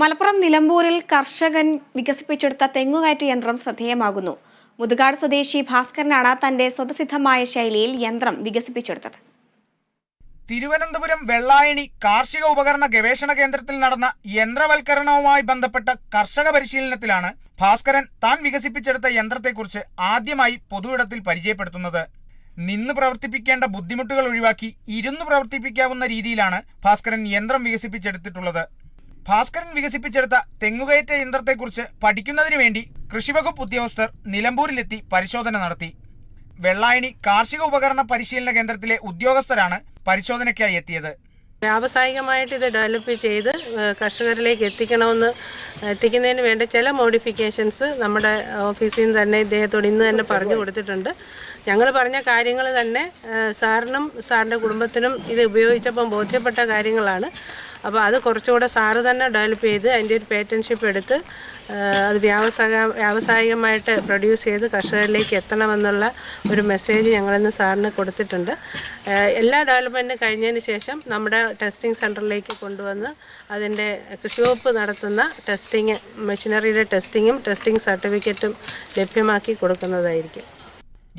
മലപ്പുറം നിലമ്പൂരിൽ കർഷകൻ വികസിപ്പിച്ചെടുത്ത തെങ്ങുകയറ്റ യന്ത്രം ശ്രദ്ധേയമാകുന്നു. മുതുകാട് സ്വദേശി ഭാസ്കരനാണ് തന്റെ സ്വതസിദ്ധമായ ശൈലിയിൽ യന്ത്രം വികസിപ്പിച്ചെടുത്തത്. തിരുവനന്തപുരം വെള്ളായണി കാർഷിക ഉപകരണ ഗവേഷണ കേന്ദ്രത്തിൽ നടന്ന യന്ത്രവൽക്കരണവുമായി ബന്ധപ്പെട്ട കർഷക പരിശീലനത്തിലാണ് ഭാസ്കരൻ താൻ വികസിപ്പിച്ചെടുത്ത യന്ത്രത്തെക്കുറിച്ച് ആദ്യമായി പൊതുയിടത്തിൽ പരിചയപ്പെടുത്തുന്നത്. നിന്ന് പ്രവർത്തിപ്പിക്കേണ്ട ബുദ്ധിമുട്ടുകൾ ഒഴിവാക്കി ഇരുന്ന് പ്രവർത്തിപ്പിക്കാവുന്ന രീതിയിലാണ് ഭാസ്കരൻ യന്ത്രം വികസിപ്പിച്ചെടുത്തിട്ടുള്ളത്. ഭാസ്കരൻ വികസിപ്പിച്ചെടുത്ത തെങ്ങുകയറ്റ യന്ത്രത്തെക്കുറിച്ച് പഠിക്കുന്നതിനു വേണ്ടി കൃഷിവകുപ്പ് ഉദ്യോഗസ്ഥർ നിലമ്പൂരിലെത്തി പരിശോധന നടത്തി. വെള്ളായണി കാർഷിക ഉപകരണ പരിശീലന കേന്ദ്രത്തിലെ ഉദ്യോഗസ്ഥരാണ് പരിശോധനയ്ക്കായി എത്തിയത്. വ്യാവസായികമായിട്ട് ഇത് ഡെവലപ്പ് ചെയ്ത് കർഷകരിലേക്ക് എത്തിക്കണമെന്ന് എത്തിക്കുന്നതിന് വേണ്ട ചില മോഡിഫിക്കേഷൻസ് നമ്മുടെ ഓഫീസിൽ നിന്ന് തന്നെ ഇദ്ദേഹത്തോട് ഇന്ന് തന്നെ പറഞ്ഞു കൊടുത്തിട്ടുണ്ട്. ഞങ്ങൾ പറഞ്ഞ കാര്യങ്ങൾ തന്നെ സാറിനും സാറിന്റെ കുടുംബത്തിനും ഇത് ഉപയോഗിച്ചപ്പം ബോധ്യപ്പെട്ട കാര്യങ്ങളാണ്. അപ്പോൾ അത് കുറച്ചുകൂടെ സാറ് തന്നെ ഡെവലപ്പ് ചെയ്ത് അതിന്റെ ഒരു പേറ്റൻഷിപ്പ് എടുത്ത് അത് വ്യാവസായിക വ്യാവസായികമായിട്ട് പ്രൊഡ്യൂസ് ചെയ്ത് കർഷകരിലേക്ക് എത്തണമെന്നുള്ള ഒരു മെസ്സേജ് ഞങ്ങളിന്ന് സാറിന് കൊടുത്തിട്ടുണ്ട്. എല്ലാ ഡെവലപ്മെന്റും കഴിഞ്ഞതിന് ശേഷം നമ്മുടെ ടെസ്റ്റിംഗ് സെന്ററിലേക്ക് കൊണ്ടുവന്ന് അതിന്റെ കൃഷി വകുപ്പ് നടത്തുന്ന ടെസ്റ്റിങ് മെഷീനറിയുടെ ടെസ്റ്റിങ്ങും ടെസ്റ്റിംഗ് സർട്ടിഫിക്കറ്റും ലഭ്യമാക്കി കൊടുക്കുന്നതായിരിക്കും.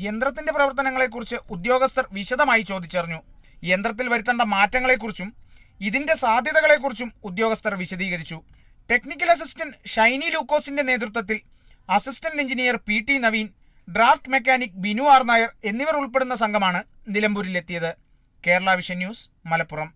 യന്ത്രത്തിന്റെ പ്രവർത്തനങ്ങളെക്കുറിച്ച് ഉദ്യോഗസ്ഥർ വിശദമായി ചോദിച്ചറിഞ്ഞു. യന്ത്രത്തിൽ വരുത്തേണ്ട മാറ്റങ്ങളെക്കുറിച്ചും ഇതിന്റെ സാധ്യതകളെക്കുറിച്ചും ഉദ്യോഗസ്ഥർ വിശദീകരിച്ചു. ടെക്നിക്കൽ അസിസ്റ്റന്റ് ഷൈനി ലൂക്കോസിന്റെ നേതൃത്വത്തിൽ assistant engineer P T Naveen draft mechanic Binu R Nair എന്നിവർ ഉൾപ്പെടുന്ന സംഘമാണ് നിലമ്പൂരിലെത്തിയത്. Kerala vision news Malappuram.